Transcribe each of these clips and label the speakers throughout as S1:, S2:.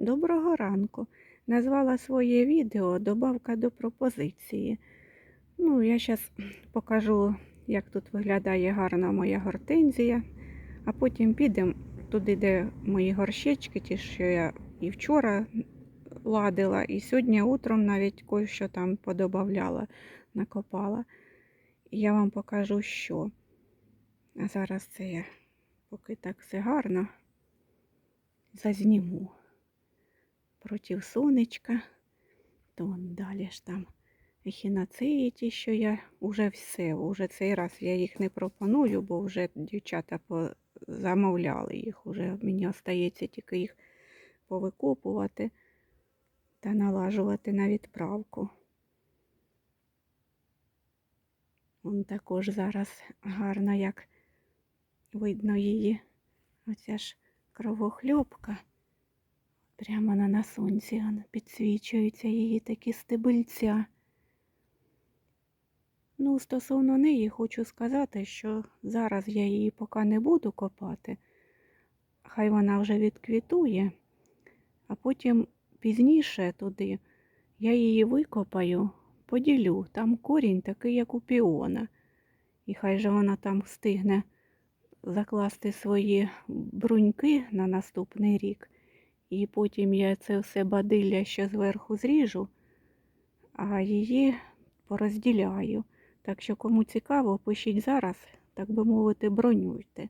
S1: Доброго ранку. Назвала своє відео Добавка до пропозиції. Ну, я зараз покажу, як тут виглядає гарна моя гортензія, а потім підемо туди, де мої горщички, ті, що я і вчора ладила, і сьогодні утром навіть кое-що там подобавляла, накопала. І я вам покажу, що. А зараз це я, поки так все гарно, зазніму проти сонечка. То далі ж там ехінацеї ті, що я вже все, уже цей раз я їх не пропоную, бо вже дівчата замовляли їх. Уже мені остається тільки їх повикопувати та налажувати на відправку. Вон також зараз гарно, як видно її. Оця ж кровохльопка. Прямо на, на сонці он, підсвічуються її такі стебельця. Ну, стосовно неї хочу сказати, що зараз я її поки не буду копати. Хай вона вже відквітує, а потім пізніше туди я її викопаю, поділю. Там корінь такий, як у піона. І хай же вона там встигне закласти свої бруньки на наступний рік. І потім я це все бадилля ще зверху зріжу, а її порозділяю. Так що, кому цікаво, пишіть зараз, так би мовити, бронюйте.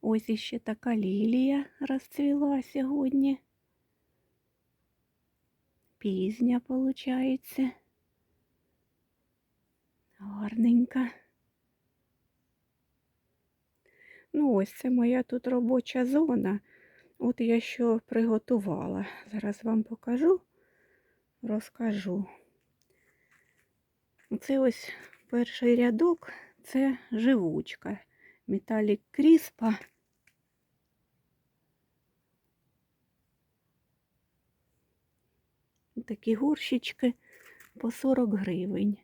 S1: Ось іще така лілія розцвіла сьогодні. Пізня, виходить. Гарненька. Ну, ось це моя тут робоча зона. От я що приготувала. Зараз вам покажу, розкажу. Це ось перший рядок, це живучка. Металік кріспа. Такі горщички по 40 гривень.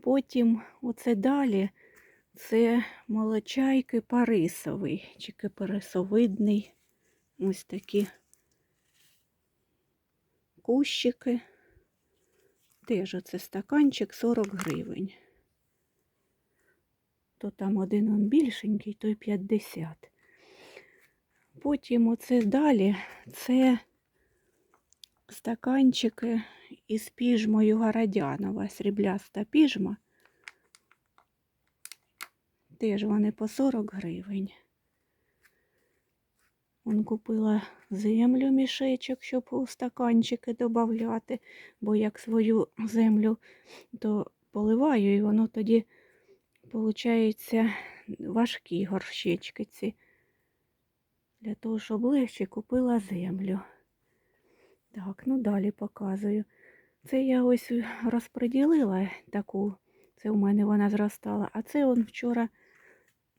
S1: Потім оце далі це молочайки парисовий, чи кипарисовидний. Ось такі кущики. Теж оце стаканчик 40 гривень. То там один он більшенький, той 50. Потім оце далі це стаканчики із піжмою Городянова, срібляста піжма. Теж вони по 40 гривень. Он купила землю мішечок, щоб у стаканчики додати, бо як свою землю то поливаю, і воно тоді, виходить, важкі горщички ці. Для того, щоб легше купила землю. Так, ну далі показую. Це я ось розподілила таку, це у мене вона зростала, а це он вчора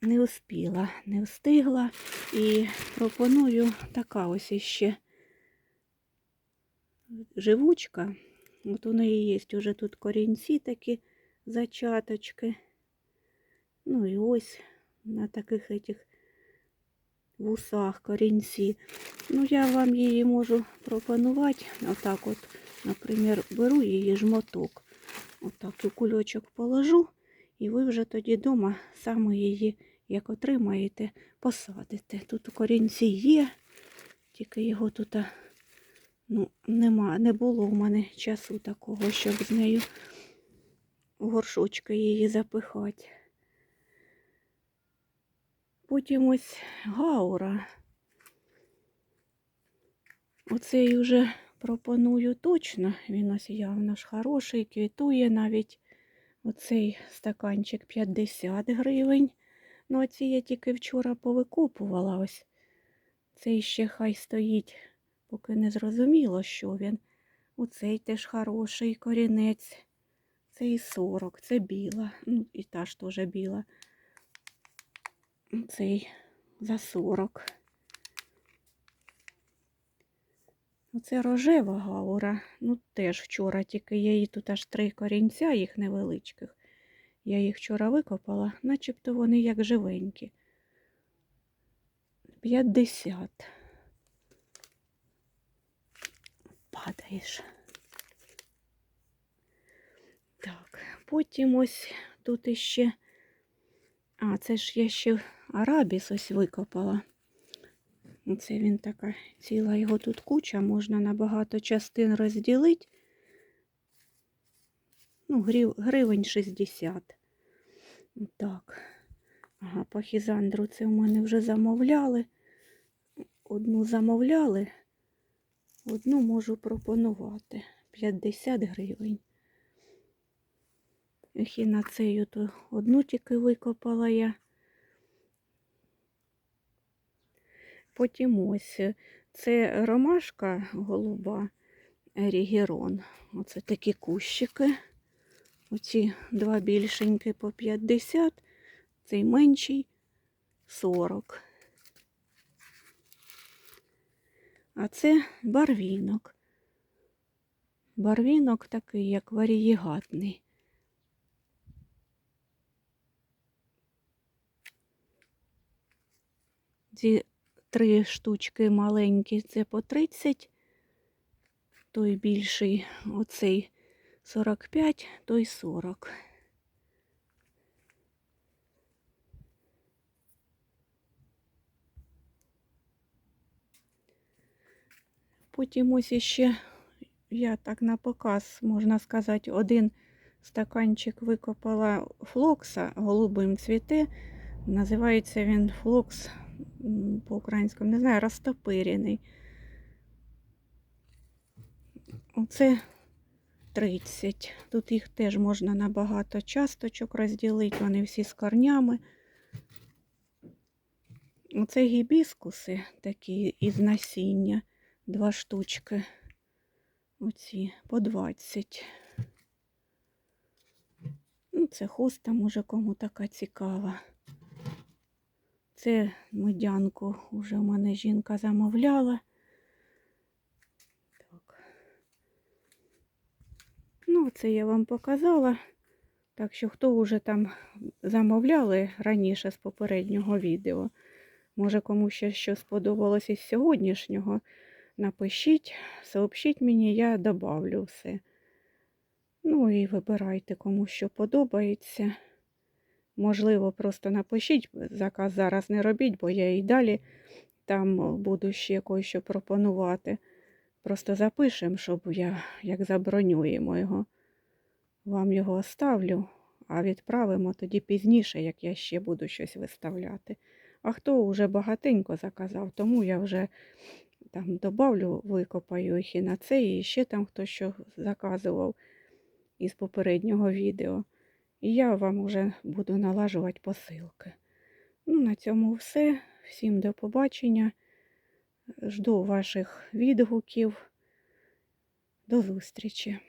S1: не успіла, не встигла. І пропоную така ось іще живучка. От у неї є вже тут корінці такі зачаточки. Ну і ось на таких этих вусах корінці. Ну, я вам її можу пропонувати. Отак от, наприклад, беру її жмоток. Отак у кульочок положу, і ви вже тоді вдома саме її, як отримаєте, посадите. Тут корінці є, тільки його тут ну, нема, не було в мене часу такого, щоб з нею в горшочки її запихати. Потім ось гаура. Оцей вже пропоную точно. Він ось явно ж хороший, квітує навіть оцей стаканчик 50 гривень. Ну, а ці я тільки вчора повикупувала ось. Цей ще хай стоїть, поки не зрозуміло, що він. Оцей теж хороший корінець. Цей 40, це біла. Ну, і та ж теж біла. Цей за 40. Оце рожева гаура. Ну, теж вчора, тільки я її тут аж три корінця, їх невеличких. Я їх вчора викопала, начебто вони як живенькі. 50. Падаєш. Так, потім ось тут іще. А, це ж я ще арабіс ось викопала. Оце він така ціла його тут куча, можна на багато частин розділити. Ну, грів, гривень 60. Так. Ага, по хізандру це в мене вже замовляли. Одну замовляли, одну можу пропонувати. 50 гривень. Ехінацею то одну тільки викопала я. Потім ось це ромашка голуба Рігерон. Оце такі кущики. Оці два більшенькі по 50, цей менший 40. А це барвінок. Барвінок такий, як варієгатний. Ці три штучки маленькі, це по 30, той більший, оцей 45, той 40. Потім ось іще я так на показ, можна сказати, один стаканчик викопала флокса голубим цвіте. Називається він флокс по-українському, не знаю, розтопирений. Оце 30. Тут їх теж можна на багато часточок розділити, вони всі з корнями. Оце гібіскуси такі із насіння, два штучки. Оці по 20. Ну, це хоста, може, кому така цікава. Це медянку вже в мене жінка замовляла. Так. Ну, це я вам показала. Так що, хто вже там замовляли раніше з попереднього відео, може кому ще що сподобалось із сьогоднішнього, напишіть, сообщіть мені, я добавлю все. Ну і вибирайте, кому що подобається. Можливо, просто напишіть, заказ зараз не робіть, бо я і далі там буду ще кое-що пропонувати. Просто запишемо, щоб я як забронюємо його. Вам його оставлю, а відправимо тоді пізніше, як я ще буду щось виставляти. А хто вже багатенько заказав, тому я вже там добавлю, викопаю їх і на це, і ще там хто що заказував із попереднього відео. І я вам уже буду налажувати посилки. Ну, на цьому все. Всім до побачення. Жду ваших відгуків. До зустрічі!